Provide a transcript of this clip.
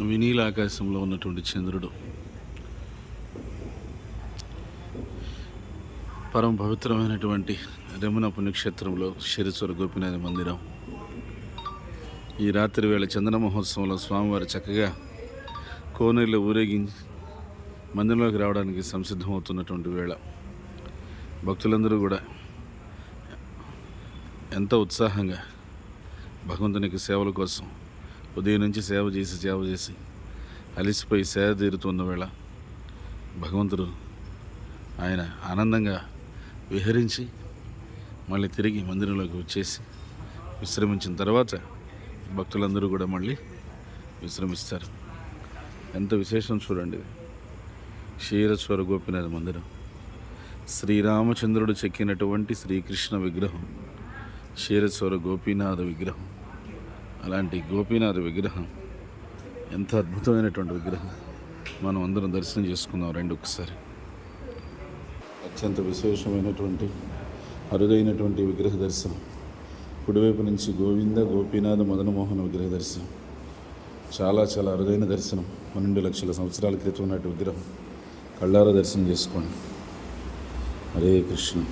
వినీల ఆకాశంలో ఉన్నటువంటి చంద్రుడు. పరమ పవిత్రమైనటువంటి రమణ పుణ్యక్షేత్రంలో శరీశ్వర గోపినాథ మందిరం. ఈ రాత్రి వేళ చందన మహోత్సవంలో స్వామివారు చక్కగా కోనేరులో ఊరేగించి మందిరంలోకి రావడానికి సంసిద్ధమవుతున్నటువంటి వేళ. భక్తులందరూ కూడా ఎంతో ఉత్సాహంగా భగవంతునికి సేవల కోసం ఉదయం నుంచి సేవ చేసి సేవ చేసి అలిసిపోయి సేవ తీరుతున్న వేళ భగవంతుడు ఆయన ఆనందంగా విహరించి మళ్ళీ తిరిగి మందిరంలోకి వచ్చేసి విశ్రమించిన తర్వాత భక్తులందరూ కూడా మళ్ళీ విశ్రమిస్తారు. ఎంత విశేషం చూడండి. క్షీరస్వర గోపినాథ మందిరం. శ్రీరామచంద్రుడు చెక్కినటువంటి శ్రీకృష్ణ విగ్రహం. క్షీరస్వర గోపీనాథ విగ్రహం. అలాంటి గోపీనాథ విగ్రహం. ఎంత అద్భుతమైనటువంటి విగ్రహం. మనం అందరం దర్శనం చేసుకుందాం రెండు ఒకసారి అత్యంత విశేషమైనటువంటి అరుదైనటువంటి విగ్రహ దర్శనం. కుడివైపు నుంచి గోవింద గోపీనాథ మదనమోహన విగ్రహ దర్శనం. చాలా చాలా అరుదైన దర్శనం. పన్నెండు లక్షల సంవత్సరాల క్రితం ఉన్నట్టు విగ్రహం. కళ్ళారా దర్శనం చేసుకోండి. హరే కృష్ణ.